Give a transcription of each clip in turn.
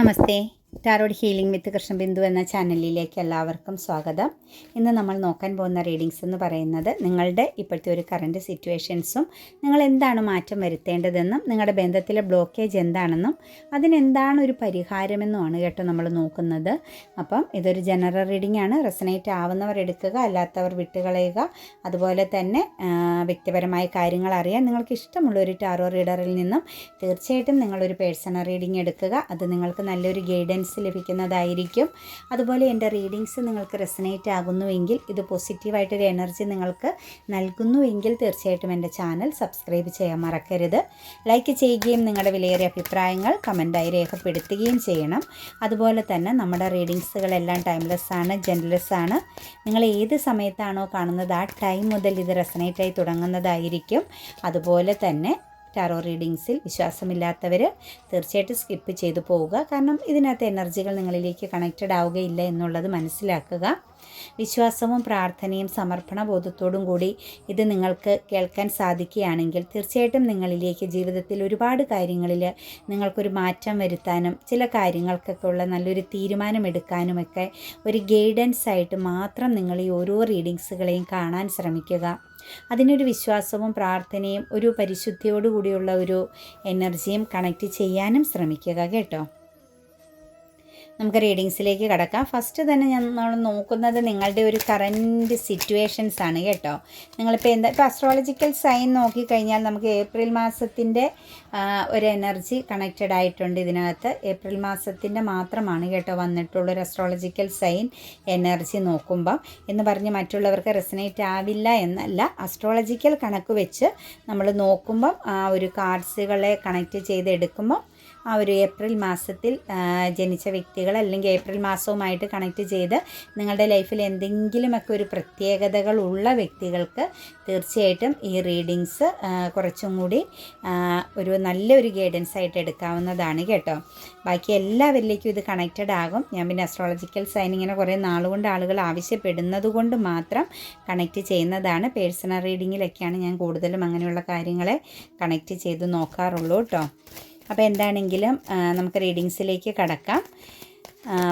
नमस्ते। Tarot healing വിത്ത് കൃഷ്ണബിന്ദു എന്ന ചാനലിലേക്ക് എല്ലാവർക്കും സ്വാഗതം. ഇന്ന് നമ്മൾ നോക്കാൻ പോകുന്ന റീഡിങ്സ് എന്ന് പറയുന്നത് നിങ്ങളുടെ ഇപ്പോഴത്തെ ഒരു കറണ്ട് സിറ്റുവേഷൻസും നിങ്ങൾ എന്താണ് മാറ്റം വരുത്തേണ്ടതെന്നും നിങ്ങളുടെ ബന്ധത്തിലെ ബ്ലോക്കേജ് എന്താണെന്നും അതിനെന്താണ് ഒരു പരിഹാരമെന്നുമാണ് കേട്ടോ നമ്മൾ നോക്കുന്നത്. അപ്പം ഇതൊരു ജനറൽ റീഡിംഗ് ആണ്. റെസനേറ്റ് ആവുന്നവർ എടുക്കുക അല്ലാത്തവർ വിട്ടുകളയുക. അതുപോലെ തന്നെ വ്യക്തിപരമായ കാര്യങ്ങൾ അറിയാൻ നിങ്ങൾക്ക് ഇഷ്ടമുള്ള ഒരു ടാറോ റീഡറിൽ നിന്നും തീർച്ചയായിട്ടും നിങ്ങളൊരു പേഴ്സണൽ റീഡിംഗ് എടുക്കുക. അത് നിങ്ങൾക്ക് നല്ലൊരു ഗൈഡൻസ് ലഭിക്കുന്നതായിരിക്കും. അതുപോലെ എന്റെ റീഡിങ്സ് നിങ്ങൾക്ക് റെസനേറ്റ് ആകുന്നുവെങ്കിൽ ഇത് പോസിറ്റീവായിട്ടൊരു എനർജി നിങ്ങൾക്ക് നൽകുന്നുവെങ്കിൽ തീർച്ചയായിട്ടും എന്റെ ചാനൽ സബ്സ്ക്രൈബ് ചെയ്യാൻ മറക്കരുത്. ലൈക്ക് ചെയ്യുകയും നിങ്ങളുടെ വിലയേറിയ അഭിപ്രായങ്ങൾ കമന്റായി രേഖപ്പെടുത്തുകയും ചെയ്യണം. അതുപോലെ തന്നെ നമ്മുടെ റീഡിങ്സുകളെല്ലാം ടൈംലെസ് ആണ് ജെൻലെസ് ആണ്. നിങ്ങൾ ഏത് സമയത്താണോ കാണുന്നത് ആ ടൈം മുതൽ ഇത് റെസനേറ്റായി തുടങ്ങുന്നതായിരിക്കും. അതുപോലെ തന്നെ ടാറോ റീഡിങ്സിൽ വിശ്വാസമില്ലാത്തവർ തീർച്ചയായിട്ടും സ്കിപ്പ് ചെയ്തു പോവുക. കാരണം ഇതിനകത്ത് എനർജികൾ നിങ്ങളിലേക്ക് കണക്റ്റഡ് ആവുകയില്ല എന്നുള്ളത് മനസ്സിലാക്കുക. വിശ്വാസവും പ്രാർത്ഥനയും സമർപ്പണ ബോധത്തോടും കൂടി ഇത് നിങ്ങൾക്ക് കേൾക്കാൻ സാധിക്കുകയാണെങ്കിൽ തീർച്ചയായിട്ടും നിങ്ങളിലേക്ക് ജീവിതത്തിൽ ഒരുപാട് കാര്യങ്ങളിൽ നിങ്ങൾക്കൊരു മാറ്റം വരുത്താനും ചില കാര്യങ്ങൾക്കൊക്കെ ഉള്ള നല്ലൊരു തീരുമാനമെടുക്കാനുമൊക്കെ ഒരു ഗൈഡൻസ് ആയിട്ട് മാത്രം നിങ്ങൾ ഈ ഓരോ റീഡിങ്സുകളെയും കാണാൻ ശ്രമിക്കുക. അതിനൊരു വിശ്വാസവും പ്രാർത്ഥനയും ഒരു പരിശുദ്ധിയോടുകൂടിയുള്ള ഒരു എനർജിയും കണക്റ്റ് ചെയ്യാനും ശ്രമിക്കുക കേട്ടോ. നമുക്ക് റീഡിങ്സിലേക്ക് കടക്കാം. ഫസ്റ്റ് തന്നെ ഞാൻ നമ്മൾ നോക്കുന്നത് നിങ്ങളുടെ ഒരു കറന്റ് സിറ്റുവേഷൻസ് ആണ് കേട്ടോ. നിങ്ങളിപ്പോൾ എന്താ ഇപ്പോൾ അസ്ട്രോളജിക്കൽ സൈൻ നോക്കിക്കഴിഞ്ഞാൽ നമുക്ക് ഏപ്രിൽ മാസത്തിന്റെ ഒരു എനർജി കണക്റ്റഡ് ആയിട്ടുണ്ട് ഇതിനകത്ത്. ഏപ്രിൽ മാസത്തിന്റെ മാത്രമാണ് കേട്ടോ വന്നിട്ടുള്ള ഒരു അസ്ട്രോളജിക്കൽ സൈൻ എനർജി നോക്കുമ്പം. എന്ന് പറഞ്ഞ് മറ്റുള്ളവർക്ക് റെസനേറ്റ് ആവില്ല എന്നല്ല. അസ്ട്രോളജിക്കൽ കണക്ക് വെച്ച് നമ്മൾ നോക്കുമ്പം ആ ഒരു കാർഡ്സുകളെ കണക്റ്റ് ചെയ്ത് എടുക്കുമ്പം ആ ഒരു ഏപ്രിൽ മാസത്തിൽ ജനിച്ച വ്യക്തികൾ അല്ലെങ്കിൽ ഏപ്രിൽ മാസവുമായിട്ട് കണക്ട് ചെയ്ത് നിങ്ങളുടെ ലൈഫിൽ എന്തെങ്കിലുമൊക്കെ ഒരു പ്രത്യേകതകൾ ഉള്ള വ്യക്തികൾക്ക് തീർച്ചയായിട്ടും ഈ റീഡിങ്സ് കുറച്ചും കൂടി ഒരു നല്ലൊരു ഗൈഡൻസ് ആയിട്ട് എടുക്കാവുന്നതാണ് കേട്ടോ. ബാക്കി എല്ലാവരിലേക്കും ഇത് കണക്റ്റഡ് ആകും. ഞാൻ പിന്നെ അസ്ട്രോളജിക്കൽ സൈൻ ഇങ്ങനെ കുറേ നാളുകൊണ്ട് ആളുകൾ ആവശ്യപ്പെടുന്നത് കൊണ്ട് മാത്രം കണക്റ്റ് ചെയ്യുന്നതാണ്. പേഴ്സണൽ റീഡിങ്ങിലൊക്കെയാണ് ഞാൻ കൂടുതലും അങ്ങനെയുള്ള കാര്യങ്ങളെ കണക്റ്റ് ചെയ്ത് നോക്കാറുള്ളൂ കേട്ടോ. അപ്പോൾ എന്താണെങ്കിലും നമുക്ക് റീഡിങ്സിലേക്ക് കടക്കാം.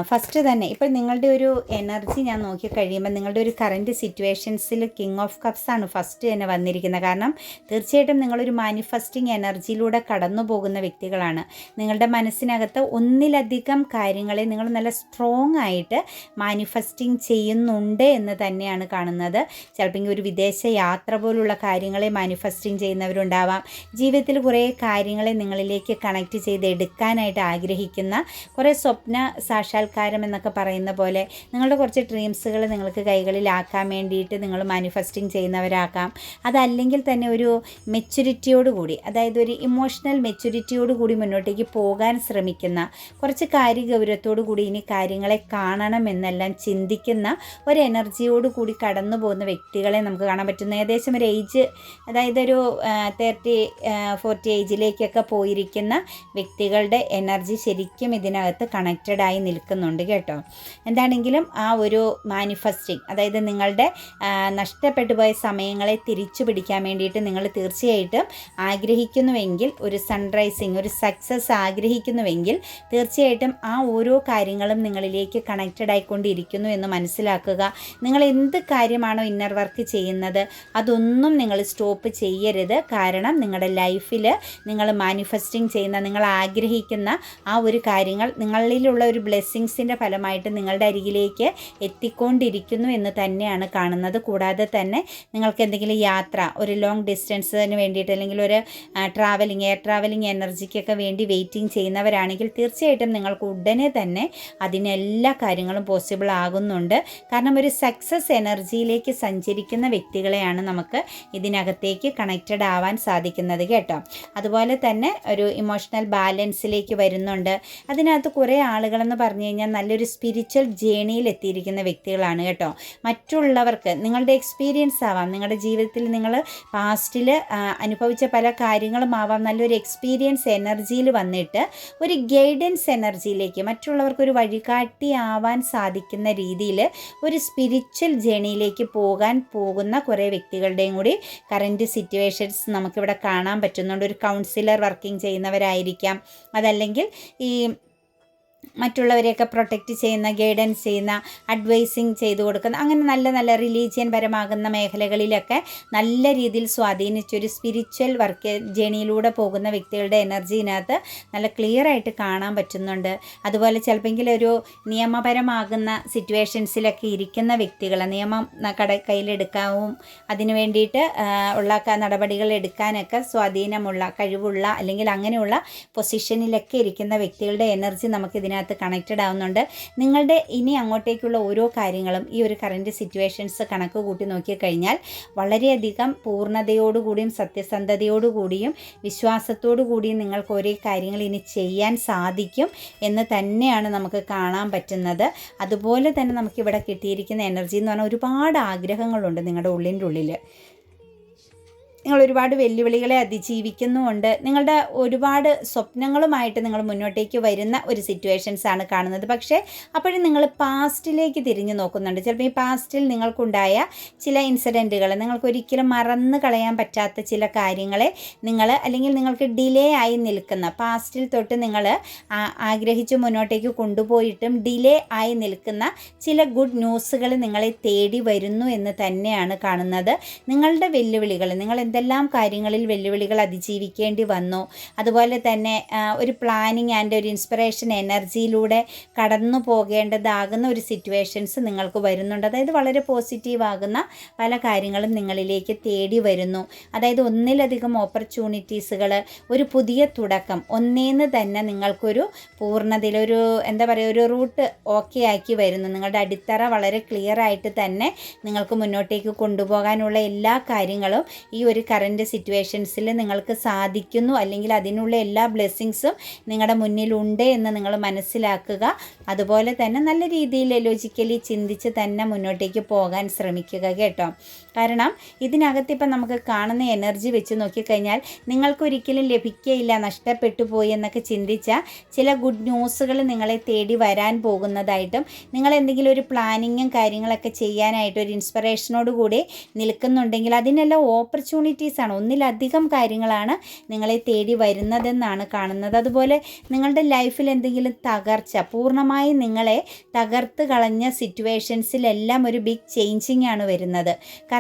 ഫസ്റ്റ് തന്നെ ഇപ്പോൾ നിങ്ങളുടെ ഒരു എനർജി ഞാൻ നോക്കി കഴിയുമ്പോൾ നിങ്ങളുടെ ഒരു കറന്റ് സിറ്റുവേഷൻസിൽ കിങ് ഓഫ് കപ്സ് ആണ് ഫസ്റ്റ് തന്നെ വന്നിരിക്കുന്നത്. കാരണം തീർച്ചയായിട്ടും നിങ്ങളൊരു മാനിഫെസ്റ്റിംഗ് എനർജിയിലൂടെ കടന്നു പോകുന്ന വ്യക്തികളാണ്. നിങ്ങളുടെ മനസ്സിനകത്ത് ഒന്നിലധികം കാര്യങ്ങളെ നിങ്ങൾ നല്ല സ്ട്രോങ് ആയിട്ട് മാനിഫെസ്റ്റിംഗ് ചെയ്യുന്നുണ്ട് എന്ന് തന്നെയാണ് കാണുന്നത്. ചിലപ്പോൾ ഒരു വിദേശ യാത്ര പോലുള്ള കാര്യങ്ങളെ മാനിഫെസ്റ്റിംഗ് ചെയ്യുന്നവരുണ്ടാവാം. ജീവിതത്തിൽ കുറേ കാര്യങ്ങളെ നിങ്ങളിലേക്ക് കണക്ട് ചെയ്ത് എടുക്കാനായിട്ട് ആഗ്രഹിക്കുന്ന കുറേ സ്വപ്ന സാക്ഷാത്കാരം എന്നൊക്കെ പറയുന്ന പോലെ നിങ്ങളുടെ കുറച്ച് ഡ്രീംസുകൾ നിങ്ങൾക്ക് കൈകളിലാക്കാൻ വേണ്ടിയിട്ട് നിങ്ങൾ മാനിഫെസ്റ്റിംഗ് ചെയ്യുന്നവരാക്കാം അതല്ലെങ്കിൽ തന്നെ ഒരു മെച്യൂരിറ്റിയോട് കൂടി അതായത് ഒരു ഇമോഷണൽ മെച്യൂരിറ്റിയോട് കൂടി മുന്നോട്ടേക്ക് പോകാൻ ശ്രമിക്കുന്ന കുറച്ച് കാര്യഗൗരവത്തോടു കൂടി ഇനി കാര്യങ്ങളെ കാണണം എന്നെല്ലാം ചിന്തിക്കുന്ന ഒരു എനർജിയോട് കൂടി കടന്നു പോകുന്ന വ്യക്തികളെ നമുക്ക് കാണാൻ പറ്റുന്ന. ഏകദേശം ഒരു ഏജ് അതായത് ഒരു തേർട്ടി ഫോർട്ടി ഏജിലേക്കൊക്കെ പോയിരിക്കുന്ന വ്യക്തികളുടെ എനർജി ശരിക്കും ഇതിനകത്ത് കണക്റ്റഡ് ആയി നിൽക്കുന്നുണ്ട് കേട്ടോ. എന്താണെങ്കിലും ആ ഒരു മാനിഫെസ്റ്റിംഗ് അതായത് നിങ്ങളുടെ നഷ്ടപ്പെട്ടു പോയ സമയങ്ങളെ തിരിച്ചു പിടിക്കാൻ വേണ്ടിയിട്ട് നിങ്ങൾ തീർച്ചയായിട്ടും ആഗ്രഹിക്കുന്നുവെങ്കിൽ ഒരു സൺറൈസിങ് ഒരു സക്സസ് ആഗ്രഹിക്കുന്നുവെങ്കിൽ തീർച്ചയായിട്ടും ആ ഓരോ കാര്യങ്ങളും നിങ്ങളിലേക്ക് കണക്റ്റഡ് ആയിക്കൊണ്ടിരിക്കുന്നു എന്ന് മനസ്സിലാക്കുക. നിങ്ങൾ എന്ത് കാര്യമാണോ ഇന്നർ വർക്ക് ചെയ്യുന്നത് അതൊന്നും നിങ്ങൾ സ്റ്റോപ്പ് ചെയ്യരുത്. കാരണം നിങ്ങളുടെ ലൈഫിൽ നിങ്ങൾ മാനിഫെസ്റ്റിംഗ് ചെയ്യുന്ന നിങ്ങൾ ആഗ്രഹിക്കുന്ന ആ ഒരു കാര്യങ്ങൾ നിങ്ങളിലുള്ള ഒരു ബ്ലെസ്സിങ്സിന്റെ ഫലമായിട്ട് നിങ്ങളുടെ അരികിലേക്ക് എത്തിക്കൊണ്ടിരിക്കുന്നു എന്ന് തന്നെയാണ് കാണുന്നത്. കൂടാതെ തന്നെ നിങ്ങൾക്ക് എന്തെങ്കിലും യാത്ര ഒരു ലോങ് ഡിസ്റ്റൻസിന് വേണ്ടിയിട്ട് അല്ലെങ്കിൽ ഒരു ട്രാവലിംഗ് എയർ ട്രാവലിംഗ് എനർജിക്കൊക്കെ വേണ്ടി വെയിറ്റിംഗ് ചെയ്യുന്നവരാണെങ്കിൽ തീർച്ചയായിട്ടും നിങ്ങൾക്ക് ഉടനെ തന്നെ അതിനെല്ലാ കാര്യങ്ങളും പോസിബിൾ ആകുന്നുണ്ട്. കാരണം ഒരു സക്സസ് എനർജിയിലേക്ക് സഞ്ചരിക്കുന്ന വ്യക്തികളെയാണ് നമുക്ക് ഇതിനകത്തേക്ക് കണക്റ്റഡ് ആവാൻ സാധിക്കുന്നത് കേട്ടോ. അതുപോലെ തന്നെ ഒരു ഇമോഷണൽ ബാലൻസിലേക്ക് വരുന്നുണ്ട്. അതിനകത്ത് കുറേ ആളുകളെന്ന് പറഞ്ഞു കഴിഞ്ഞാൽ നല്ലൊരു സ്പിരിച്വൽ ജേണിയിൽ എത്തിയിരിക്കുന്ന വ്യക്തികളാണ് കേട്ടോ. മറ്റുള്ളവർക്ക് നിങ്ങളുടെ എക്സ്പീരിയൻസ് ആവാം. നിങ്ങളുടെ ജീവിതത്തിൽ നിങ്ങൾ പാസ്റ്റിൽ അനുഭവിച്ച പല കാര്യങ്ങളും ആവാം. നല്ലൊരു എക്സ്പീരിയൻസ് എനർജിയിൽ വന്നിട്ട് ഒരു ഗൈഡൻസ് എനർജിയിലേക്ക് മറ്റുള്ളവർക്ക് ഒരു വഴികാട്ടി ആവാൻ സാധിക്കുന്ന രീതിയിൽ ഒരു സ്പിരിച്വൽ ജേണിയിലേക്ക് പോകാൻ പോകുന്ന കുറേ വ്യക്തികളുടെയും കൂടി കറന്റ് സിറ്റുവേഷൻസ് നമുക്കിവിടെ കാണാൻ പറ്റുന്നുണ്ട്. ഒരു കൗൺസിലർ വർക്കിംഗ് ചെയ്യുന്നവരായിരിക്കാം. അതല്ലെങ്കിൽ ഈ മറ്റുള്ളവരെയൊക്കെ പ്രൊട്ടക്റ്റ് ചെയ്യുന്ന ഗൈഡൻസ് ചെയ്യുന്ന അഡ്വൈസിങ് ചെയ്തു കൊടുക്കുന്ന അങ്ങനെ നല്ല നല്ല റിലീജിയൻ പരമാകുന്ന മേഖലകളിലൊക്കെ നല്ല രീതിയിൽ സ്വാധീനിച്ചൊരു സ്പിരിച്വൽ വർക്ക് ജേണിയിലൂടെ പോകുന്ന വ്യക്തികളുടെ എനർജിനകത്ത് നല്ല ക്ലിയർ ആയിട്ട് കാണാൻ പറ്റുന്നുണ്ട്. അതുപോലെ ചിലപ്പോൾ ഒരു നിയമപരമാകുന്ന സിറ്റുവേഷൻസിലൊക്കെ ഇരിക്കുന്ന വ്യക്തികൾ നിയമം കട കയ്യിലെടുക്കാവും അതിനു വേണ്ടിയിട്ട് ഉള്ള നടപടികൾ എടുക്കാനൊക്കെ സ്വാധീനമുള്ള കഴിവുള്ള അല്ലെങ്കിൽ അങ്ങനെയുള്ള പൊസിഷനിലൊക്കെ ഇരിക്കുന്ന വ്യക്തികളുടെ എനർജി നമുക്ക് ഇതിനകത്ത് കണക്റ്റഡ് ആവുന്നുണ്ട്. നിങ്ങളുടെ ഇനി അങ്ങോട്ടേക്കുള്ള ഓരോ കാര്യങ്ങളും ഈ ഒരു കറന്റ് സിറ്റുവേഷൻസ് കണക്ക് കൂട്ടി നോക്കിക്കഴിഞ്ഞാൽ വളരെയധികം പൂർണതയോടുകൂടിയും സത്യസന്ധതയോടുകൂടിയും വിശ്വാസത്തോടു കൂടിയും നിങ്ങൾക്ക് ഓരോ കാര്യങ്ങൾ ഇനി ചെയ്യാൻ സാധിക്കും എന്ന് തന്നെയാണ് നമുക്ക് കാണാൻ പറ്റുന്നത്. അതുപോലെ തന്നെ നമുക്കിവിടെ കിട്ടിയിരിക്കുന്ന എനർജി എന്ന് പറഞ്ഞാൽ ഒരുപാട് ആഗ്രഹങ്ങളുണ്ട് നിങ്ങളുടെ ഉള്ളിന്റെ ഉള്ളിൽ നിങ്ങൾ ഒരുപാട് വെല്ലുവിളികളെ അതിജീവിക്കുന്നുമുണ്ട്. നിങ്ങളുടെ ഒരുപാട് സ്വപ്നങ്ങളുമായിട്ട് നിങ്ങൾ മുന്നോട്ടേക്ക് വരുന്ന ഒരു സിറ്റുവേഷൻസ് ആണ് കാണുന്നത്. പക്ഷേ അപ്പോഴും നിങ്ങൾ പാസ്റ്റിലേക്ക് തിരിഞ്ഞു നോക്കുന്നുണ്ട്. ചിലപ്പോൾ ഈ പാസ്റ്റിൽ നിങ്ങൾക്കുണ്ടായ ചില ഇൻസിഡന്റുകൾ നിങ്ങൾക്ക് ഒരിക്കലും മറന്നു കളയാൻ പറ്റാത്ത ചില കാര്യങ്ങളെ നിങ്ങൾ അല്ലെങ്കിൽ നിങ്ങൾക്ക് ഡിലേ ആയി നിൽക്കുന്ന പാസ്റ്റിൽ തൊട്ട് നിങ്ങൾ ആഗ്രഹിച്ച് മുന്നോട്ടേക്ക് കൊണ്ടുപോയിട്ടും ഡിലേ ആയി നിൽക്കുന്ന ചില ഗുഡ് ന്യൂസുകൾ നിങ്ങളെ തേടി വരുന്നു എന്ന് തന്നെയാണ് കാണുന്നത്. നിങ്ങളുടെ വെല്ലുവിളികൾ നിങ്ങൾ എന്തെല്ലാം കാര്യങ്ങളിൽ വെല്ലുവിളികൾ അതിജീവിക്കേണ്ടി വന്നു. അതുപോലെ തന്നെ ഒരു പ്ലാനിങ് ആൻഡ് ഒരു ഇൻസ്പിറേഷൻ എനർജിയിലൂടെ കടന്നു പോകേണ്ടതാകുന്ന ഒരു സിറ്റുവേഷൻസ് നിങ്ങൾക്ക് വരുന്നുണ്ട്. അതായത് വളരെ പോസിറ്റീവ് ആകുന്ന പല കാര്യങ്ങളും നിങ്ങളിലേക്ക് തേടി വരുന്നു. അതായത് ഒന്നിലധികം ഓപ്പർച്യൂണിറ്റീസുകൾ ഒരു പുതിയ തുടക്കം ഒന്നേന്ന് തന്നെ നിങ്ങൾക്കൊരു പൂർണതയിൽ ഒരു എന്താ പറയുക ഒരു റൂട്ട് ഓക്കെ ആക്കി വരുന്നു. നിങ്ങളുടെ അടിത്തറ വളരെ ക്ലിയർ ആയിട്ട് തന്നെ നിങ്ങൾക്ക് മുന്നോട്ടേക്ക് കൊണ്ടുപോകാനുള്ള എല്ലാ കാര്യങ്ങളും ഈ ഒരു കറന്റ് സിറ്റുവേഷൻസിൽ നിങ്ങൾക്ക് സാധിക്കുന്നു. അല്ലെങ്കിൽ അതിനുള്ള എല്ലാ ബ്ലെസ്സിങ്സും നിങ്ങളുടെ മുന്നിലുണ്ട് എന്ന് നിങ്ങൾ മനസ്സിലാക്കുക. അതുപോലെ തന്നെ നല്ല രീതിയിൽ ലോജിക്കലി ചിന്തിച്ച് തന്നെ മുന്നോട്ടേക്ക് പോകാൻ ശ്രമിക്കുക കേട്ടോ. കാരണം ഇതിനകത്ത് ഇപ്പം നമുക്ക് കാണുന്ന എനർജി വെച്ച് നോക്കിക്കഴിഞ്ഞാൽ നിങ്ങൾക്കൊരിക്കലും ലഭിക്കയില്ല നഷ്ടപ്പെട്ടു പോയി എന്നൊക്കെ ചിന്തിച്ച ചില ഗുഡ് ന്യൂസുകൾ നിങ്ങളെ തേടി വരാൻ പോകുന്നതായിട്ടും നിങ്ങൾ എന്തെങ്കിലും ഒരു പ്ലാനിങ്ങും കാര്യങ്ങളൊക്കെ ചെയ്യാനായിട്ട് ഒരു ഇൻസ്പിറേഷനോട് കൂടി നിൽക്കുന്നുണ്ടെങ്കിൽ അതിനെല്ലാം ഓപ്പർച്യൂണിറ്റീസ് ആണ്. ഒന്നിലധികം കാര്യങ്ങളാണ് നിങ്ങളെ തേടി വരുന്നതെന്നാണ് കാണുന്നത്. അതുപോലെ നിങ്ങളുടെ ലൈഫിൽ എന്തെങ്കിലും തകർച്ച പൂർണമായും നിങ്ങളെ തകർത്ത് കളഞ്ഞ സിറ്റുവേഷൻസിലെല്ലാം ഒരു ബിഗ് ചേഞ്ചിങ് ആണ് വരുന്നത്.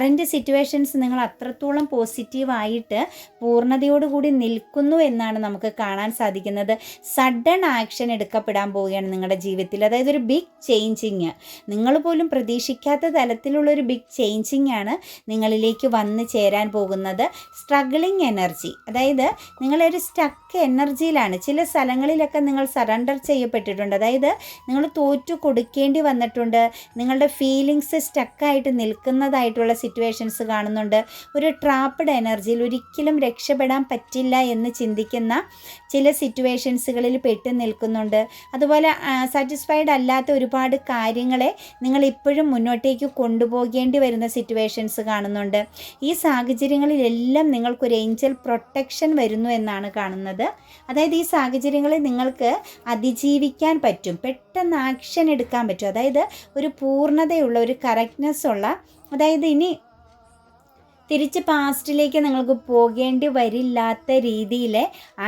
കറന്റ് സിറ്റുവേഷൻസ് നിങ്ങൾ അത്രത്തോളം പോസിറ്റീവായിട്ട് പൂർണതയോടുകൂടി നിൽക്കുന്നു എന്നാണ് നമുക്ക് കാണാൻ സാധിക്കുന്നത്. സഡൻ ആക്ഷൻ എടുക്കപ്പെടാൻ പോവുകയാണ് നിങ്ങളുടെ ജീവിതത്തിൽ. അതായത് ഒരു ബിഗ് ചേഞ്ചിങ് നിങ്ങൾ പോലും പ്രതീക്ഷിക്കാത്ത തലത്തിലുള്ള ഒരു ബിഗ് ചേഞ്ചിങ് ആണ് നിങ്ങളിലേക്ക് വന്ന് ചേരാൻ പോകുന്നത്. സ്ട്രഗിളിങ് എനർജി അതായത് നിങ്ങളൊരു സ്റ്റക്ക് എനർജിയിലാണ് ചില സ്ഥലങ്ങളിലൊക്കെ നിങ്ങൾ സറണ്ടർ ചെയ്യപ്പെട്ടിട്ടുണ്ട്. അതായത് നിങ്ങൾ തോറ്റു കൊടുക്കേണ്ടി വന്നിട്ടുണ്ട്. നിങ്ങളുടെ ഫീലിങ്സ് സ്റ്റക്കായിട്ട് നിൽക്കുന്നതായിട്ടുള്ള സിറ്റുവേഷൻസ് കാണുന്നുണ്ട്. ഒരു ട്രാപ്പഡ് എനർജിയിൽ ഒരിക്കലും രക്ഷപ്പെടാൻ പറ്റില്ല എന്ന് ചിന്തിക്കുന്ന ചില സിറ്റുവേഷൻസുകളിൽ പെട്ട് നിൽക്കുന്നുണ്ട്. അതുപോലെ സാറ്റിസ്ഫൈഡ് അല്ലാത്ത ഒരുപാട് കാര്യങ്ങളെ നിങ്ങൾ ഇപ്പോഴും മുന്നോട്ടേക്ക് കൊണ്ടുപോകേണ്ടി വരുന്ന സിറ്റുവേഷൻസ് കാണുന്നുണ്ട്. ഈ സാഹചര്യങ്ങളിലെല്ലാം നിങ്ങൾക്കൊരു ഏഞ്ചൽ പ്രൊട്ടക്ഷൻ വരുന്നു എന്നാണ് കാണുന്നത്. അതായത് ഈ സാഹചര്യങ്ങളിൽ നിങ്ങൾക്ക് അതിജീവിക്കാൻ പറ്റും. പെട്ടെന്ന് ആക്ഷൻ എടുക്കാൻ പറ്റും. അതായത് ഒരു പൂർണതയുള്ള ഒരു കറക്റ്റ്നെസ് ഉള്ള അതായത് ഇനി തിരിച്ച് പാസ്റ്റിലേക്ക് നിങ്ങൾക്ക് പോകേണ്ടി വരില്ലാത്ത രീതിയിൽ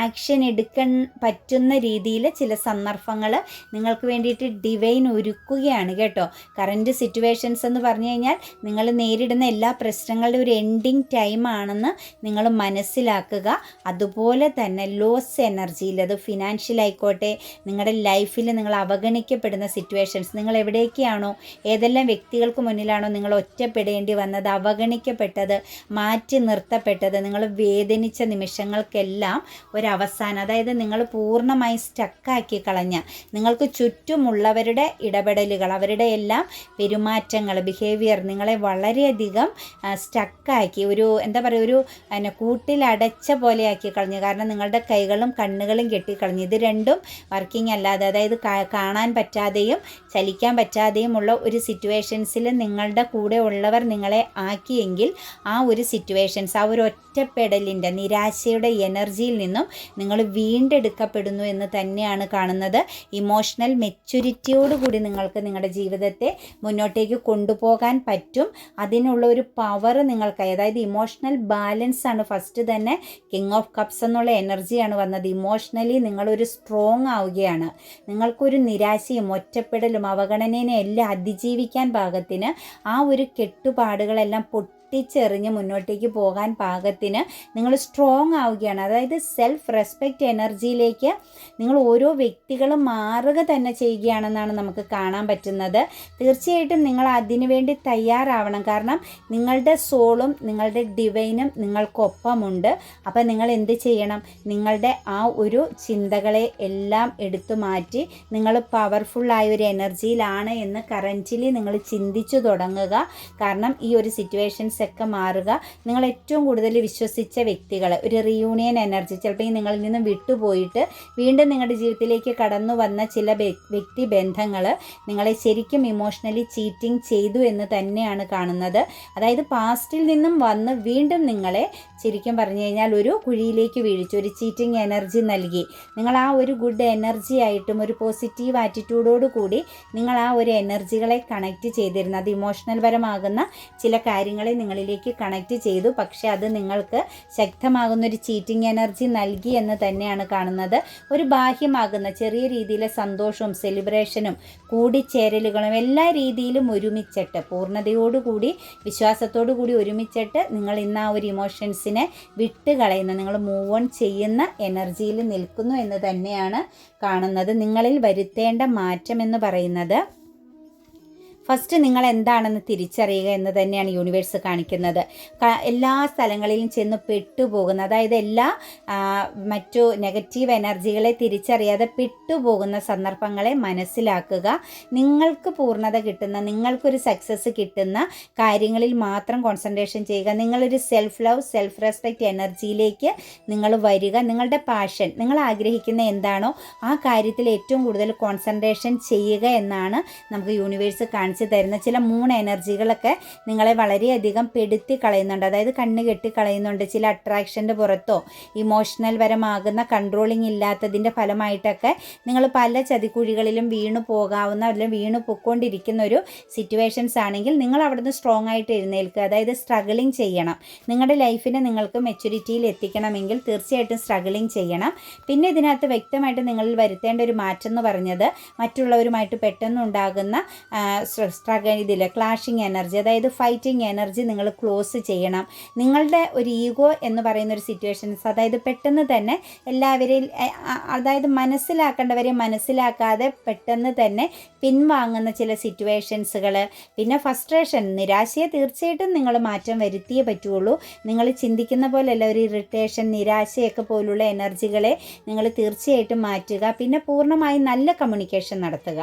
ആക്ഷൻ എടുക്കാൻ പറ്റുന്ന രീതിയിൽ ചില സന്ദർഭങ്ങൾ നിങ്ങൾക്ക് വേണ്ടിയിട്ട് ഡിവൈൻ ഒരുക്കുകയാണ് കേട്ടോ. കറന്റ് സിറ്റുവേഷൻസ് എന്ന് പറഞ്ഞു കഴിഞ്ഞാൽ നിങ്ങൾ നേരിടുന്ന എല്ലാ പ്രശ്നങ്ങളുടെ ഒരു എൻഡിങ് ടൈം ആണെന്ന് നിങ്ങൾ മനസ്സിലാക്കുക. അതുപോലെ തന്നെ ലോസ് എനർജിയിൽ അത് ഫിനാൻഷ്യൽ ആയിക്കോട്ടെ നിങ്ങളുടെ ലൈഫിൽ നിങ്ങൾ അവഗണിക്കപ്പെടുന്ന സിറ്റുവേഷൻസ് നിങ്ങൾ എവിടേക്കാണോ ഏതെല്ലാം വ്യക്തികൾക്ക് മുന്നിലാണോ നിങ്ങൾ ഒറ്റപ്പെടേണ്ടി വന്നത് അവഗണിക്കപ്പെട്ടത് മാറ്റി നിർത്തപ്പെട്ടത്. നിങ്ങൾ വേദനിച്ച നിമിഷങ്ങൾക്കെല്ലാം ഒരവസാനം അതായത് നിങ്ങൾ പൂർണമായി സ്റ്റക്കാക്കി കളഞ്ഞ നിങ്ങൾക്ക് ചുറ്റുമുള്ളവരുടെ ഇടപെടലുകൾ അവരുടെ എല്ലാം പെരുമാറ്റങ്ങൾ ബിഹേവിയർ നിങ്ങളെ വളരെയധികം സ്റ്റക്കാക്കി ഒരു എന്താ പറയുക ഒരു പിന്നെ കൂട്ടിലടച്ച പോലെയാക്കി കളഞ്ഞു. കാരണം നിങ്ങളുടെ കൈകളും കണ്ണുകളും കെട്ടിക്കളഞ്ഞു. ഇത് രണ്ടും വർക്കിംഗ് അല്ലാതെ അതായത് കാണാൻ പറ്റാതെയും ചലിക്കാൻ പറ്റാതെയുമുള്ള ഒരു സിറ്റുവേഷൻസിൽ നിങ്ങളുടെ കൂടെ ഉള്ളവർ നിങ്ങളെ ആക്കിയെങ്കിൽ ആ ഒരു സിറ്റുവേഷൻസ് ആ ഒരു ഒറ്റപ്പെടലിന്റെ നിരാശയുടെ എനർജിയിൽ നിന്നും നിങ്ങൾ വീണ്ടെടുക്കപ്പെടുന്നു എന്ന് തന്നെയാണ് കാണുന്നത്. ഇമോഷണൽ മെച്യൂരിറ്റിയോടുകൂടി നിങ്ങൾക്ക് നിങ്ങളുടെ ജീവിതത്തെ മുന്നോട്ടേക്ക് കൊണ്ടുപോകാൻ പറ്റും. അതിനുള്ള ഒരു പവർ നിങ്ങൾക്ക് അതായത് ഇമോഷണൽ ബാലൻസ് ആണ് ഫസ്റ്റ് തന്നെ. കിങ് ഓഫ് കപ്സ് എന്നുള്ള എനർജിയാണ് വന്നത്. ഇമോഷണലി നിങ്ങളൊരു സ്ട്രോങ് ആവുകയാണ്. നിങ്ങൾക്കൊരു നിരാശയും ഒറ്റപ്പെടലും അവഗണനയും എല്ലാം അതിജീവിക്കാൻ പാകത്തിന് ആ ഒരു കെട്ടുപാടുകളെല്ലാം പൊട്ടി പൊട്ടിച്ചെറിഞ്ഞ് മുന്നോട്ടേക്ക് പോകാൻ പാകത്തിന് നിങ്ങൾ സ്ട്രോങ് ആവുകയാണ്. അതായത് സെൽഫ് റെസ്പെക്റ്റ് എനർജിയിലേക്ക് നിങ്ങൾ ഓരോ വ്യക്തികളും മാറുക തന്നെ ചെയ്യുകയാണെന്നാണ് നമുക്ക് കാണാൻ പറ്റുന്നത്. തീർച്ചയായിട്ടും നിങ്ങൾ അതിനു വേണ്ടി തയ്യാറാവണം. കാരണം നിങ്ങളുടെ സോളും നിങ്ങളുടെ ഡിവൈനും നിങ്ങൾക്കൊപ്പമുണ്ട്. അപ്പം നിങ്ങൾ എന്ത് ചെയ്യണം? നിങ്ങളുടെ ആ ഒരു ചിന്തകളെ എല്ലാം എടുത്തു മാറ്റി നിങ്ങൾ പവർഫുള്ളായ ഒരു എനർജിയിലാണ് എന്ന് കറന്റിലി നിങ്ങൾ ചിന്തിച്ചു തുടങ്ങുക. കാരണം ഈ ഒരു സിറ്റുവേഷൻസ് ഒക്കെ മാറുക. നിങ്ങൾ ഏറ്റവും കൂടുതൽ വിശ്വസിച്ച വ്യക്തികൾ ഒരു റിയൂണിയൻ എനർജി ചിലപ്പോൾ നിങ്ങളിൽ നിന്ന് വിട്ടുപോയിട്ട് വീണ്ടും നിങ്ങളുടെ ജീവിതത്തിലേക്ക് കടന്നു വന്ന ചില വ്യക്തി ബന്ധങ്ങൾ നിങ്ങളെ ശരിക്കും ഇമോഷണലി ചീറ്റിംഗ് ചെയ്തു എന്ന് തന്നെയാണ് കാണുന്നത്. അതായത് പാസ്റ്റിൽ നിന്നും വന്ന് വീണ്ടും നിങ്ങളെ ശരിക്കും പറഞ്ഞു കഴിഞ്ഞാൽ ഒരു കുഴിയിലേക്ക് വീഴിച്ചു ഒരു ചീറ്റിംഗ് എനർജി നൽകി. നിങ്ങൾ ആ ഒരു ഗുഡ് എനർജി ആയിട്ടും ഒരു പോസിറ്റീവ് ആറ്റിറ്റ്യൂഡോട് കൂടി നിങ്ങൾ ആ ഒരു എനർജികളെ കണക്ട് ചെയ്തിരുന്നത്. ഇമോഷണൽ പരമാകുന്ന ചില കാര്യങ്ങളെ നിങ്ങളിലേക്ക് കണക്ട് ചെയ്തു. പക്ഷേ അത് നിങ്ങൾക്ക് ശക്തമാകുന്ന ഒരു ചീറ്റിംഗ് എനർജി നൽകി എന്ന് തന്നെയാണ് കാണുന്നത്. ഒരു ബാഹ്യമാകുന്ന ചെറിയ രീതിയിലെ സന്തോഷവും സെലിബ്രേഷനും കൂടിച്ചേരലുകളും എല്ലാ രീതിയിലും ഒരുമിച്ചിട്ട് പൂർണതയോടുകൂടി വിശ്വാസത്തോടു കൂടി ഒരുമിച്ചിട്ട് നിങ്ങൾ ഇന്ന് ആ ഒരു ഇമോഷൻസിനെ വിട്ട് കളയുന്ന നിങ്ങൾ മൂവ് ഓൺ ചെയ്യുന്ന എനർജിയിൽ നിൽക്കുന്നു എന്ന് തന്നെയാണ് കാണുന്നത്. നിങ്ങളിൽ വരുത്തേണ്ട മാറ്റം എന്ന് പറയുന്നത് ഫസ്റ്റ് നിങ്ങൾ എന്താണെന്ന് തിരിച്ചറിയുക എന്ന് തന്നെയാണ് യൂണിവേഴ്സ് കാണിക്കുന്നത്. എല്ലാ സ്ഥലങ്ങളിലും ചെന്ന് പെട്ടുപോകുന്ന അതായത് എല്ലാ മറ്റു നെഗറ്റീവ് എനർജികളെ തിരിച്ചറിയാതെ പെട്ടുപോകുന്ന സന്ദർഭങ്ങളെ മനസ്സിലാക്കുക. നിങ്ങൾക്ക് പൂർണത കിട്ടുന്ന നിങ്ങൾക്കൊരു സക്സസ് കിട്ടുന്ന കാര്യങ്ങളിൽ മാത്രം കോൺസെൻട്രേഷൻ ചെയ്യുക. നിങ്ങളൊരു സെൽഫ് ലവ് സെൽഫ് റെസ്പെക്റ്റ് എനർജിയിലേക്ക് നിങ്ങൾ വരിക. നിങ്ങളുടെ പാഷൻ നിങ്ങൾ ആഗ്രഹിക്കുന്ന എന്താണോ ആ കാര്യത്തിൽ ഏറ്റവും കൂടുതൽ കോൺസെൻട്രേഷൻ ചെയ്യുക എന്നാണ് നമുക്ക് യൂണിവേഴ്സ് കാണിച്ചത്. കാണിച്ചു തരുന്ന ചില മൂൺ എനർജികളൊക്കെ നിങ്ങളെ വളരെയധികം പെടുത്തി കളയുന്നുണ്ട്. അതായത് കണ്ണ് കെട്ടി കളയുന്നുണ്ട്. ചില അട്രാക്ഷന്റെ പുറത്തോ ഇമോഷണൽ പരമാകുന്ന കൺട്രോളിങ് ഇല്ലാത്തതിന്റെ ഫലമായിട്ടൊക്കെ നിങ്ങൾ പല ചതിക്കുഴികളിലും വീണു പോകാവുന്ന അല്ലെങ്കിൽ വീണു പൊക്കൊണ്ടിരിക്കുന്ന ഒരു സിറ്റുവേഷൻസ് ആണെങ്കിൽ നിങ്ങൾ അവിടുന്ന് സ്ട്രോങ് ആയിട്ട് എഴുന്നേൽക്കുക. അതായത് സ്ട്രഗിളിങ് ചെയ്യണം. നിങ്ങളുടെ ലൈഫിനെ നിങ്ങൾക്ക് മെച്യൂരിറ്റിയിൽ എത്തിക്കണമെങ്കിൽ തീർച്ചയായിട്ടും സ്ട്രഗിളിങ് ചെയ്യണം. പിന്നെ ഇതിനകത്ത് വ്യക്തമായിട്ട് നിങ്ങളിൽ വരുത്തേണ്ട ഒരു മാറ്റം എന്ന് പറഞ്ഞത് മറ്റുള്ളവരുമായിട്ട് പെട്ടെന്നുണ്ടാകുന്ന സ്ട്രഗ ഇതിൽ ക്ലാഷിങ് എനർജി അതായത് ഫൈറ്റിംഗ് എനർജി നിങ്ങൾ ക്ലോസ് ചെയ്യണം. നിങ്ങളുടെ ഒരു ഈഗോ എന്ന് പറയുന്ന ഒരു സിറ്റുവേഷൻസ് അതായത് പെട്ടെന്ന് തന്നെ എല്ലാവരെയും അതായത് മനസ്സിലാക്കേണ്ടവരെ മനസ്സിലാക്കാതെ പെട്ടെന്ന് തന്നെ പിൻവാങ്ങുന്ന ചില സിറ്റുവേഷൻസുകൾ പിന്നെ ഫസ്ട്രേഷൻ നിരാശയെ തീർച്ചയായിട്ടും നിങ്ങൾ മാറ്റം വരുത്തിയേ പറ്റുള്ളൂ. നിങ്ങൾ ചിന്തിക്കുന്ന പോലെയല്ല ഒരു ഇറിറ്റേഷൻ നിരാശയൊക്കെ പോലുള്ള എനർജികളെ നിങ്ങൾ തീർച്ചയായിട്ടും മാറ്റുക. പിന്നെ പൂർണമായും നല്ല കമ്മ്യൂണിക്കേഷൻ നടത്തുക.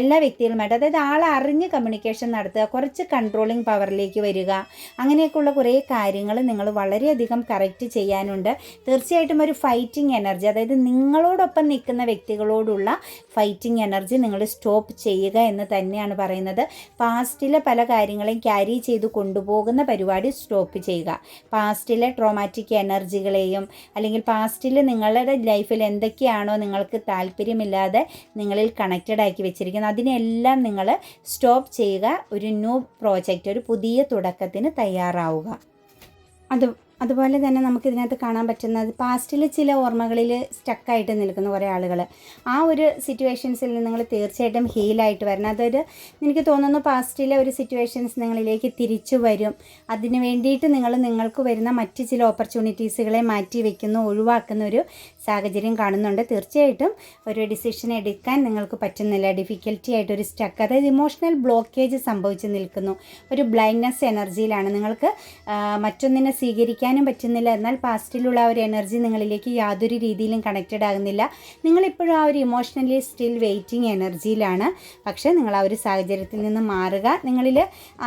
എല്ലാ വ്യക്തികളുമായിട്ട് അതായത് ആളെ കമ്മ്യൂണിക്കേഷൻ നടത്തുക കുറച്ച് കൺട്രോളിങ് പവറിലേക്ക് വരിക അങ്ങനെയൊക്കെയുള്ള കുറേ കാര്യങ്ങൾ നിങ്ങൾ വളരെയധികം കറക്റ്റ് ചെയ്യാനുണ്ട്. തീർച്ചയായിട്ടും ഒരു ഫൈറ്റിംഗ് എനർജി അതായത് നിങ്ങളോടൊപ്പം നിൽക്കുന്ന വ്യക്തികളോടുള്ള ഫൈറ്റിംഗ് എനർജി നിങ്ങൾ സ്റ്റോപ്പ് ചെയ്യുക എന്ന് തന്നെയാണ് പറയുന്നത്. പാസ്റ്റിലെ പല കാര്യങ്ങളെയും ക്യാരി ചെയ്ത് കൊണ്ടുപോകുന്ന പരിപാടി സ്റ്റോപ്പ് ചെയ്യുക. പാസ്റ്റിലെ ട്രോമാറ്റിക് എനർജികളെയും അല്ലെങ്കിൽ പാസ്റ്റിൽ നിങ്ങളുടെ ലൈഫിൽ എന്തൊക്കെയാണോ നിങ്ങൾക്ക് താല്പര്യമില്ലാതെ നിങ്ങളിൽ കണക്റ്റഡ് ആക്കി വെച്ചിരിക്കുന്നത് അതിനെല്ലാം നിങ്ങൾ സ്റ്റോപ്പ് ചെയ്യുക. ഒരു ന്യൂ പ്രോജക്റ്റ് ഒരു പുതിയ തുടക്കത്തിന് തയ്യാറാവുക. അത് അതുപോലെ തന്നെ നമുക്ക് ഇതിനകത്ത് കാണാൻ പറ്റുന്നത് പാസ്റ്റിൽ ചില ഓർമ്മകളിൽ സ്റ്റക്കായിട്ട് നിൽക്കുന്ന കുറേ ആളുകൾ ആ ഒരു സിറ്റുവേഷൻസിൽ നിങ്ങൾ തീർച്ചയായിട്ടും ഹീലായിട്ട് വരണം. അതൊരു എനിക്ക് തോന്നുന്നു പാസ്റ്റിലെ ഒരു സിറ്റുവേഷൻസ് നിങ്ങളിലേക്ക് തിരിച്ചു വരും. അതിന് വേണ്ടിയിട്ട് നിങ്ങൾ നിങ്ങൾക്ക് വരുന്ന മറ്റ് ചില ഓപ്പർച്യൂണിറ്റീസുകളെ മാറ്റി വയ്ക്കുന്നു ഒഴിവാക്കുന്ന ഒരു സാഹചര്യം കാണുന്നുണ്ട്. തീർച്ചയായിട്ടും ഒരു ഡിസിഷൻ എടുക്കാൻ നിങ്ങൾക്ക് പറ്റുന്നില്ല. ഡിഫിക്കൽറ്റി ആയിട്ട് ഒരു സ്റ്റക്ക് അതായത് ഇമോഷണൽ ബ്ലോക്കേജ് സംഭവിച്ച് നിൽക്കുന്നു. ഒരു ബ്ലൈൻഡ്നെസ് എനർജിയിലാണ് നിങ്ങൾക്ക് മറ്റൊന്നിനെ സ്വീകരിക്കാനും പറ്റുന്നില്ല. എന്നാൽ പാസ്റ്റിലുള്ള ഒരു എനർജി നിങ്ങളിലേക്ക് യാതൊരു രീതിയിലും കണക്റ്റഡ് ആകുന്നില്ല. നിങ്ങളിപ്പോഴും ആ ഒരു ഇമോഷണലി സ്റ്റിൽ വെയിറ്റിംഗ് എനർജിയിലാണ് പക്ഷേ നിങ്ങൾ ആ ഒരു സാഹചര്യത്തിൽ നിന്ന് മാറുക. നിങ്ങളിൽ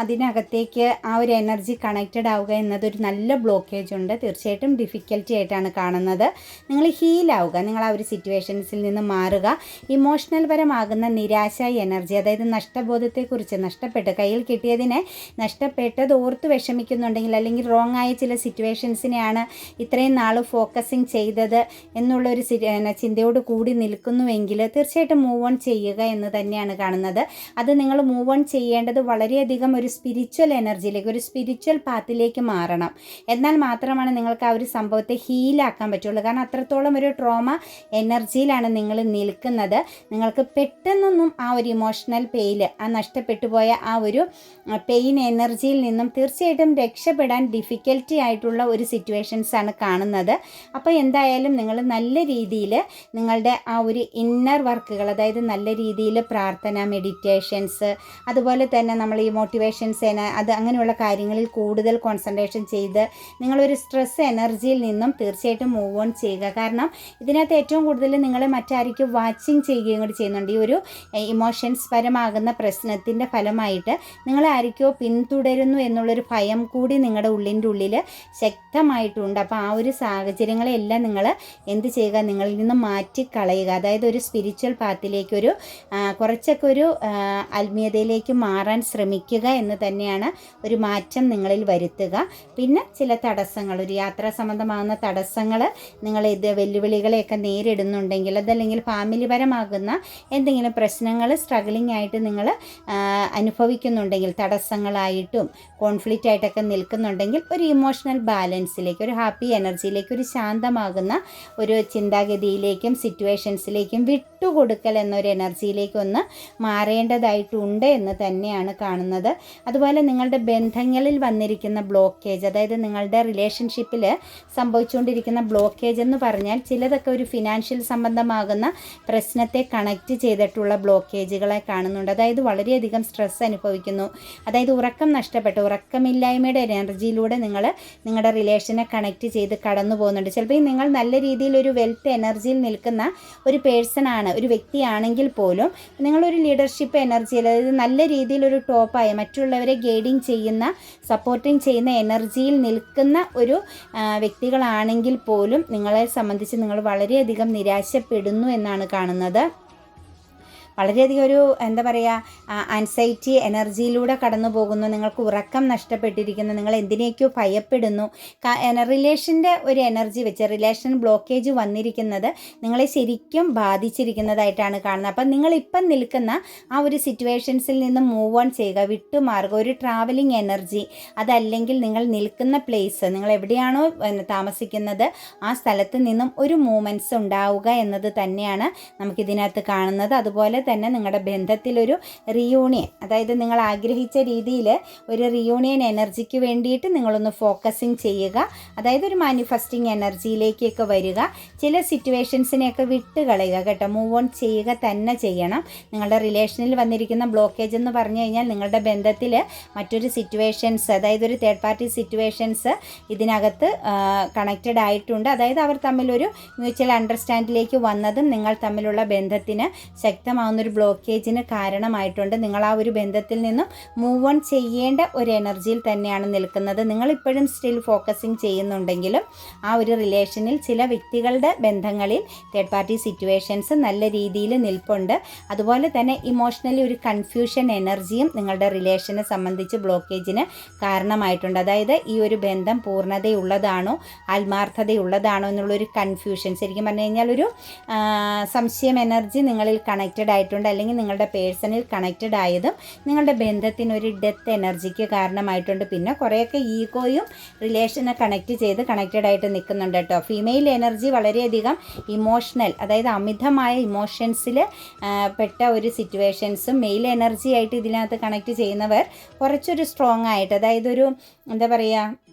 അതിനകത്തേക്ക് ആ ഒരു എനർജി കണക്റ്റഡ് ആവുക എന്നതൊരു നല്ല ബ്ലോക്കേജ് ഉണ്ട്. തീർച്ചയായിട്ടും ഡിഫിക്കൽറ്റി ആയിട്ടാണ് കാണുന്നത്. നിങ്ങൾ ഹീ ഹീലാവുക നിങ്ങൾ ആ ഒരു സിറ്റുവേഷൻസിൽ നിന്ന് മാറുക. ഇമോഷണൽ പരമാകുന്ന നിരാശ എനർജി അതായത് നഷ്ടബോധത്തെക്കുറിച്ച് നഷ്ടപ്പെട്ട് കയ്യിൽ കിട്ടിയതിനെ നഷ്ടപ്പെട്ടത് ഓർത്ത് വിഷമിക്കുന്നുണ്ടെങ്കിൽ അല്ലെങ്കിൽ റോങ് ആയ ചില സിറ്റുവേഷൻസിനെയാണ് ഇത്രയും നാൾ ഫോക്കസിങ് ചെയ്തത് എന്നുള്ളൊരു ചിന്തയോട് കൂടി നിൽക്കുന്നുവെങ്കിൽ തീർച്ചയായിട്ടും മൂവ് ഓൺ ചെയ്യുക എന്ന് തന്നെയാണ് കാണുന്നത്. അത് നിങ്ങൾ മൂവ് ഓൺ ചെയ്യേണ്ടത് വളരെയധികം ഒരു സ്പിരിച്വൽ എനർജിയിലേക്ക് ഒരു സ്പിരിച്വൽ പാത്തിലേക്ക് മാറണം. എന്നാൽ മാത്രമാണ് നിങ്ങൾക്ക് ആ ഒരു സംഭവത്തെ ഹീലാക്കാൻ പറ്റുള്ളൂ. കാരണം അത്രത്തോളം ഒരു ട്രോമ എനർജിയിലാണ് നിങ്ങൾ നിൽക്കുന്നത്. നിങ്ങൾക്ക് പെട്ടെന്നൊന്നും ആ ഒരു ഇമോഷണൽ പെയിൽ ആ നഷ്ടപ്പെട്ടു പോയ ആ ഒരു പെയിൻ എനർജിയിൽ നിന്നും തീർച്ചയായിട്ടും രക്ഷപ്പെടാൻ ഡിഫിക്കൽറ്റി ആയിട്ടുള്ള ഒരു സിറ്റുവേഷൻസ് ആണ് കാണുന്നത്. അപ്പോൾ എന്തായാലും നിങ്ങൾ നല്ല രീതിയിൽ നിങ്ങളുടെ ആ ഒരു ഇന്നർ വർക്കുകൾ അതായത് നല്ല രീതിയിൽ പ്രാർത്ഥന മെഡിറ്റേഷൻസ് അതുപോലെ തന്നെ നമ്മൾ ഈ മോട്ടിവേഷൻസ് അത് അങ്ങനെയുള്ള കാര്യങ്ങളിൽ കൂടുതൽ കോൺസെൻട്രേഷൻ ചെയ്ത് നിങ്ങളൊരു സ്ട്രെസ് എനർജിയിൽ നിന്നും തീർച്ചയായിട്ടും മൂവ് ഓൺ ചെയ്യുക. കാരണം ഇതിനകത്ത് ഏറ്റവും കൂടുതൽ നിങ്ങൾ മറ്റാരിക്കും വാച്ചിങ് ചെയ്യുകയും കൂടി ചെയ്യുന്നുണ്ട്. ഈ ഒരു ഇമോഷൻസ് പരമാകുന്ന പ്രശ്നത്തിന്റെ ഫലമായിട്ട് നിങ്ങളാരിക്കോ പിന്തുടരുന്നു എന്നുള്ളൊരു ഭയം കൂടി നിങ്ങളുടെ ഉള്ളിന്റെ ഉള്ളിൽ ശക്തമായിട്ടുണ്ട്. അപ്പോൾ ആ ഒരു സാഹചര്യങ്ങളെല്ലാം നിങ്ങൾ എന്ത് ചെയ്യുക? നിങ്ങളിൽ നിന്ന് മാറ്റിക്കളയുക. അതായത് ഒരു സ്പിരിച്വൽ പാത്തിലേക്കൊരു കുറച്ചൊക്കെ ഒരു ആത്മീയതയിലേക്ക് മാറാൻ ശ്രമിക്കുക എന്ന് തന്നെയാണ് ഒരു മാറ്റം നിങ്ങളിൽ വരുത്തുക. പിന്നെ ചില തടസ്സങ്ങൾ ഒരു യാത്രാ സംബന്ധമാകുന്ന തടസ്സങ്ങൾ നിങ്ങൾ ഇത് വെല്ലുവിളികളെയൊക്കെ നേരിടുന്നുണ്ടെങ്കിൽ അതല്ലെങ്കിൽ ഫാമിലി പരമാകുന്ന എന്തെങ്കിലും പ്രശ്നങ്ങൾ സ്ട്രഗിളിംഗ് ആയിട്ട് നിങ്ങൾ അനുഭവിക്കുന്നുണ്ടെങ്കിൽ തടസ്സങ്ങളായിട്ടും കോൺഫ്ലിക്റ്റ് ആയിട്ടൊക്കെ നിൽക്കുന്നുണ്ടെങ്കിൽ ഒരു ഇമോഷണൽ ബാലൻസിലേക്ക് ഒരു ഹാപ്പി എനർജിയിലേക്ക് ഒരു ശാന്തമാകുന്ന ഒരു ചിന്താഗതിയിലേക്കും സിറ്റുവേഷൻസിലേക്കും വിട്ടുകൊടുക്കൽ എന്നൊരു എനർജിയിലേക്ക് ഒന്ന് മാറേണ്ടതായിട്ടുണ്ട് എന്ന് തന്നെയാണ് കാണുന്നത്. അതുപോലെ നിങ്ങളുടെ ബന്ധങ്ങളിൽ വന്നിരിക്കുന്ന ബ്ലോക്കേജ് അതായത് നിങ്ങളുടെ റിലേഷൻഷിപ്പിൽ സംഭവിച്ചുകൊണ്ടിരിക്കുന്ന ബ്ലോക്കേജ് എന്ന് പറഞ്ഞാൽ ചിലതൊക്കെ ഒരു ഫിനാൻഷ്യൽ സംബന്ധമാകുന്ന പ്രശ്നത്തെ കണക്റ്റ് ചെയ്തിട്ടുള്ള ബ്ലോക്കേജുകളെ കാണുന്നുണ്ട്. അതായത് വളരെയധികം സ്ട്രെസ് അനുഭവിക്കുന്നു. അതായത് ഉറക്കം നഷ്ടപ്പെട്ടു. ഉറക്കമില്ലായ്മയുടെ എനർജിയിലൂടെ നിങ്ങൾ നിങ്ങളുടെ റിലേഷനെ കണക്റ്റ് ചെയ്ത് കടന്നു പോകുന്നുണ്ട്. ചിലപ്പോൾ നിങ്ങൾ നല്ല രീതിയിൽ ഒരു വെൽത്ത് എനർജിയിൽ നിൽക്കുന്ന ഒരു പേഴ്സൺ ആണ് ഒരു വ്യക്തിയാണെങ്കിൽ പോലും നിങ്ങളൊരു ലീഡർഷിപ്പ് എനർജിയിൽ അതായത് നല്ല രീതിയിൽ ഒരു ടോപ്പായ മറ്റുള്ളവരെ ഗൈഡിങ് ചെയ്യുന്ന സപ്പോർട്ടിങ് ചെയ്യുന്ന എനർജിയിൽ നിൽക്കുന്ന ഒരു വ്യക്തികളാണെങ്കിൽ പോലും നിങ്ങളെ സംബന്ധിച്ച് നിങ്ങൾ വളരെയധികം നിരാശപ്പെടുന്നു എന്നാണ് കാണുന്നത്. വളരെയധികം ഒരു എന്താ പറയുക ആൻസൈറ്റി എനർജിയിലൂടെ കടന്നു പോകുന്നു നിങ്ങൾക്ക് ഉറക്കം നഷ്ടപ്പെട്ടിരിക്കുന്നു നിങ്ങൾ എന്തിനേക്കോ ഭയപ്പെടുന്നു. റിലേഷന്റെ ഒരു എനർജി വെച്ച് റിലേഷൻ ബ്ലോക്കേജ് വന്നിരിക്കുന്നത് നിങ്ങളെ ശരിക്കും ബാധിച്ചിരിക്കുന്നതായിട്ടാണ് കാണുന്നത്. അപ്പം നിങ്ങളിപ്പം നിൽക്കുന്ന ആ ഒരു സിറ്റുവേഷൻസിൽ നിന്ന് മൂവ് ഓൺ ചെയ്യുക വിട്ടുമാറുക ഒരു ട്രാവലിംഗ് എനർജി അതല്ലെങ്കിൽ നിങ്ങൾ നിൽക്കുന്ന പ്ലേസ് നിങ്ങൾ എവിടെയാണോ താമസിക്കുന്നത് ആ സ്ഥലത്ത് നിന്നും ഒരു മൂമെന്റ്സ് ഉണ്ടാവുക എന്നത് തന്നെയാണ് നമുക്കിതിനകത്ത് കാണുന്നത്. അതുപോലെ തന്നെ നിങ്ങളുടെ ബന്ധത്തിലൊരു റിയൂണിയൻ അതായത് നിങ്ങൾ ആഗ്രഹിച്ച രീതിയിൽ ഒരു റിയൂണിയൻ എനർജിക്ക് വേണ്ടിയിട്ട് നിങ്ങളൊന്ന് ഫോക്കസിങ് ചെയ്യുക. അതായത് ഒരു മാനിഫെസ്റ്റിംഗ് എനർജിയിലേക്കൊക്കെ വരിക. ചില സിറ്റുവേഷൻസിനെയൊക്കെ വിട്ട് കളയുക കേട്ടോ. മൂവ് ഓൺ ചെയ്യുക തന്നെ ചെയ്യണം. നിങ്ങളുടെ റിലേഷനിൽ വന്നിരിക്കുന്ന ബ്ലോക്കേജ് എന്ന് പറഞ്ഞു കഴിഞ്ഞാൽ നിങ്ങളുടെ ബന്ധത്തിൽ മറ്റൊരു സിറ്റുവേഷൻസ് അതായത് ഒരു തേർഡ് പാർട്ടി സിറ്റുവേഷൻസ് ഇതിനകത്ത് കണക്റ്റഡ് ആയിട്ടുണ്ട്. അതായത് അവർ തമ്മിലൊരു മ്യൂച്വൽ അണ്ടർസ്റ്റാൻഡിലേക്ക് വന്നതും നിങ്ങൾ തമ്മിലുള്ള ബന്ധത്തിന് ശക്തമാവുന്നൊരു ബ്ലോക്കേജിന് കാരണമായിട്ടുണ്ട്. നിങ്ങൾ ആ ഒരു ബന്ധത്തിൽ നിന്നും മൂവ് ഓൺ ചെയ്യേണ്ട ഒരു എനർജിയിൽ തന്നെയാണ് നിൽക്കുന്നത്. നിങ്ങളിപ്പോഴും സ്റ്റിൽ ഫോക്കസിങ് ചെയ്യുന്നുണ്ടെങ്കിലും ആ ഒരു റിലേഷനിൽ ചില വ്യക്തികളുടെ ബന്ധങ്ങളിൽ തേർഡ് പാർട്ടി സിറ്റുവേഷൻസ് നല്ല രീതിയിൽ നിൽപ്പുണ്ട്. അതുപോലെ തന്നെ ഇമോഷണലി ഒരു കൺഫ്യൂഷൻ എനർജിയും നിങ്ങളുടെ റിലേഷനെ സംബന്ധിച്ച് ബ്ലോക്കേജിന് കാരണമായിട്ടുണ്ട്. അതായത് ഈ ഒരു ബന്ധം പൂർണതയുള്ളതാണോ ആത്മാർത്ഥതയുള്ളതാണോ എന്നുള്ളൊരു കൺഫ്യൂഷൻ ശരിക്കും പറഞ്ഞു കഴിഞ്ഞാൽ ഒരു സംശയം എനർജി നിങ്ങളിൽ കണക്റ്റഡ് ആയിട്ടുണ്ട്. അല്ലെങ്കിൽ നിങ്ങളുടെ പേഴ്സണൽ കണക്റ്റഡ് ആയതും നിങ്ങളുടെ ബന്ധത്തിന് ഒരു ഡെത്ത് എനർജിക്ക് കാരണമായിട്ടുണ്ട്. പിന്നെ കുറേയൊക്കെ ഈഗോയും റിലേഷനെ കണക്ട് ചെയ്ത് കണക്റ്റഡ് ആയിട്ട് നിൽക്കുന്നുണ്ട് കേട്ടോ. ഫീമെയിൽ എനർജി വളരെയധികം ഇമോഷണൽ അതായത് അമിതമായ ഇമോഷൻസിൽ പെട്ട ഒരു സിറ്റുവേഷൻസും മെയിൽ എനർജി ആയിട്ട് ഇതിനകത്ത് കണക്ട് ചെയ്യുന്നവർ കുറച്ചൊരു സ്ട്രോങ് ആയിട്ട് അതായത് ഒരു എന്താ പറയുക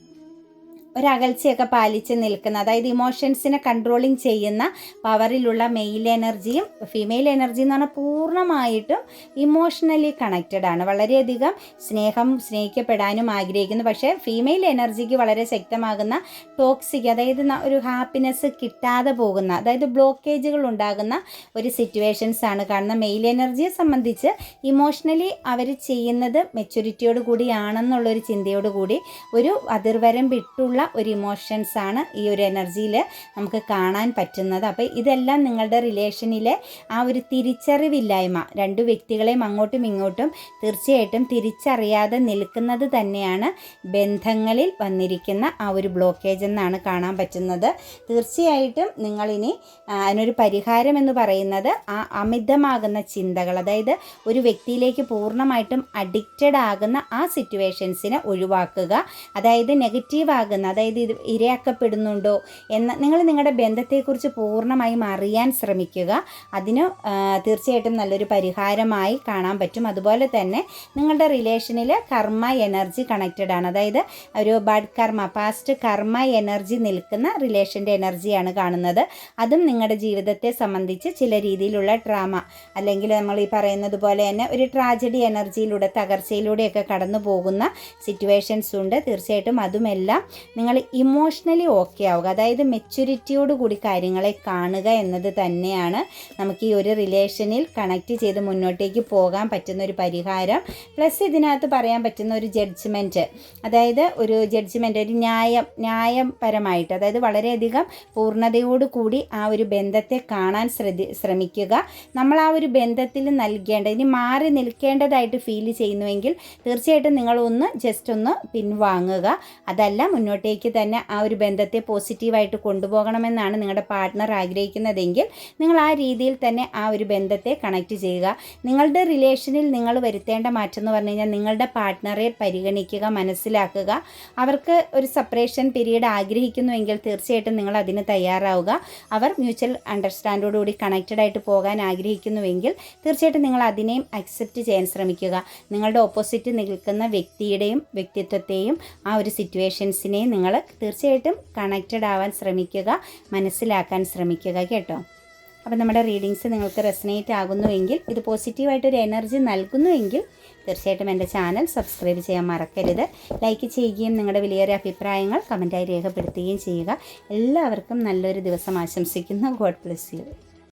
ഒരകൽച്ചയൊക്കെ പാലിച്ച് നിൽക്കുന്ന അതായത് ഇമോഷൻസിനെ കൺട്രോളിങ് ചെയ്യുന്ന പവറിലുള്ള മെയിൽ എനർജിയും ഫീമെയിൽ എനർജി എന്ന് പറഞ്ഞാൽ പൂർണമായിട്ടും ഇമോഷണലി കണക്റ്റഡ് ആണ്. വളരെയധികം സ്നേഹം സ്നേഹിക്കപ്പെടാനും ആഗ്രഹിക്കുന്നു. പക്ഷേ ഫീമെയിൽ എനർജിക്ക് വളരെ ശക്തമാകുന്ന ടോക്സിക് അതായത് ഒരു ഹാപ്പിനെസ് കിട്ടാതെ പോകുന്ന അതായത് ബ്ലോക്കേജുകൾ ഉണ്ടാകുന്ന ഒരു സിറ്റുവേഷൻസ് ആണ് കാണുന്ന മെയിൽ എനർജിയെ സംബന്ധിച്ച് ഇമോഷണലി അവർ ചെയ്യുന്നത് മെച്യൂരിറ്റിയോട് കൂടിയാണെന്നുള്ളൊരു ചിന്തയോട് കൂടി ഒരു അതിർവരം വിട്ടുള്ള ഒരു ഇമോഷൻസ് ആണ് ഈ ഒരു എനർജിയിൽ നമുക്ക് കാണാൻ പറ്റുന്നത്. അപ്പോൾ ഇതെല്ലാം നിങ്ങളുടെ റിലേഷനിലെ ആ ഒരു തിരിച്ചറിവില്ലായ്മ രണ്ട് വ്യക്തികളെയും അങ്ങോട്ടും ഇങ്ങോട്ടും തീർച്ചയായിട്ടും തിരിച്ചറിയാതെ നിൽക്കുന്നത് തന്നെയാണ് ബന്ധങ്ങളിൽ വന്നിരിക്കുന്ന ആ ഒരു ബ്ലോക്കേജ് എന്നാണ് കാണാൻ പറ്റുന്നത്. തീർച്ചയായിട്ടും നിങ്ങളിനി അതിനൊരു പരിഹാരം എന്ന് പറയുന്നത് ആ അമിതമാകുന്ന ചിന്തകൾ അതായത് ഒരു വ്യക്തിയിലേക്ക് പൂർണമായിട്ടും അഡിക്റ്റഡ് ആകുന്ന ആ സിറ്റുവേഷൻസിനെ ഒഴിവാക്കുക അതായത് നെഗറ്റീവ് ആകുന്ന അതായത് ഇത് ഇരയാക്കപ്പെടുന്നുണ്ടോ എന്ന് നിങ്ങൾ നിങ്ങളുടെ ബന്ധത്തെക്കുറിച്ച് പൂർണമായും അറിയാൻ ശ്രമിക്കുക. അതിന് തീർച്ചയായിട്ടും നല്ലൊരു പരിഹാരമായി കാണാൻ പറ്റും. അതുപോലെ തന്നെ നിങ്ങളുടെ റിലേഷനിൽ കർമ്മ എനർജി കണക്റ്റഡ് ആണ്. അതായത് ഒരു ബഡ് കർമ്മ പാസ്റ്റ് കർമ്മ എനർജി നിൽക്കുന്ന റിലേഷന്റെ എനർജിയാണ് കാണുന്നത്. അതും നിങ്ങളുടെ ജീവിതത്തെ സംബന്ധിച്ച് ചില രീതിയിലുള്ള ഡ്രാമ അല്ലെങ്കിൽ നമ്മൾ ഈ പറയുന്നത് പോലെ തന്നെ ഒരു ട്രാജഡി എനർജിയിലൂടെ തകർച്ചയിലൂടെയൊക്കെ കടന്നു പോകുന്ന സിറ്റുവേഷൻസ് ഉണ്ട്. തീർച്ചയായിട്ടും അതുമെല്ലാം നിങ്ങൾ ഇമോഷണലി ഓക്കെ ആവുക. അതായത് മെച്യൂരിറ്റിയോട് കൂടി കാര്യങ്ങളെ കാണുക എന്നത് തന്നെയാണ് നമുക്ക് ഈ ഒരു റിലേഷനിൽ കണക്ട് ചെയ്ത് മുന്നോട്ടേക്ക് പോകാൻ പറ്റുന്ന ഒരു പരിഹാരം. പ്ലസ് ഇതിനകത്ത് പറയാൻ പറ്റുന്ന ഒരു ജഡ്ജ്മെന്റ് അതായത് ഒരു ജഡ്ജ്മെന്റ് ഒരു ന്യായം ന്യായപരമായിട്ട് അതായത് വളരെയധികം പൂർണതയോട് കൂടി ആ ഒരു ബന്ധത്തെ കാണാൻ ശ്രദ്ധി ശ്രമിക്കുക. നമ്മൾ ആ ഒരു ബന്ധത്തിൽ നൽകേണ്ട ഇനി മാറി നിൽക്കേണ്ടതായിട്ട് ഫീൽ ചെയ്യുന്നുവെങ്കിൽ തീർച്ചയായിട്ടും നിങ്ങളൊന്ന് ജസ്റ്റ് ഒന്ന് പിൻവാങ്ങുക. അതല്ല മുന്നോട്ടേക്ക് തന്നെ ആ ഒരു ബന്ധത്തെ പോസിറ്റീവായിട്ട് കൊണ്ടുപോകണമെന്നാണ് നിങ്ങളുടെ പാർട്ട്ണർ ആഗ്രഹിക്കുന്നതെങ്കിൽ നിങ്ങൾ ആ രീതിയിൽ തന്നെ ആ ഒരു ബന്ധത്തെ കണക്ട് ചെയ്യുക. നിങ്ങളുടെ റിലേഷനിൽ നിങ്ങൾ വരുത്തേണ്ട മാറ്റം എന്ന് പറഞ്ഞു കഴിഞ്ഞാൽ നിങ്ങളുടെ പാർട്ട്ണറെ പരിഗണിക്കുക മനസ്സിലാക്കുക. അവർക്ക് ഒരു സെപ്പറേഷൻ പീരീഡ് ആഗ്രഹിക്കുന്നുവെങ്കിൽ തീർച്ചയായിട്ടും നിങ്ങൾ അതിന് തയ്യാറാവുക. അവർ മ്യൂച്വൽ അണ്ടർസ്റ്റാൻഡോടുകൂടി കണക്റ്റഡ് ആയിട്ട് പോകാൻ ആഗ്രഹിക്കുന്നുവെങ്കിൽ തീർച്ചയായിട്ടും നിങ്ങൾ അതിനെയും അക്സെപ്റ്റ് ചെയ്യാൻ ശ്രമിക്കുക. നിങ്ങളുടെ ഓപ്പോസിറ്റ് നിൽക്കുന്ന വ്യക്തിയുടെയും വ്യക്തിത്വത്തെയും ആ ഒരു സിറ്റുവേഷൻസിനെയും നിങ്ങൾ തീർച്ചയായിട്ടും കണക്റ്റഡ് ആവാൻ ശ്രമിക്കുക മനസ്സിലാക്കാൻ ശ്രമിക്കുക കേട്ടോ. അപ്പോൾ നമ്മുടെ റീഡിങ്സ് നിങ്ങൾക്ക് റെസനേറ്റ് ആകുന്നുവെങ്കിൽ ഇത് പോസിറ്റീവായിട്ടൊരു എനർജി നൽകുന്നുവെങ്കിൽ തീർച്ചയായിട്ടും എന്റെ ചാനൽ സബ്സ്ക്രൈബ് ചെയ്യാൻ മറക്കരുത്. ലൈക്ക് ചെയ്യുകയും നിങ്ങളുടെ വിലയേറിയ അഭിപ്രായങ്ങൾ കമന്റായി രേഖപ്പെടുത്തുകയും ചെയ്യുക. എല്ലാവർക്കും നല്ലൊരു ദിവസം ആശംസിക്കുന്നു. God bless you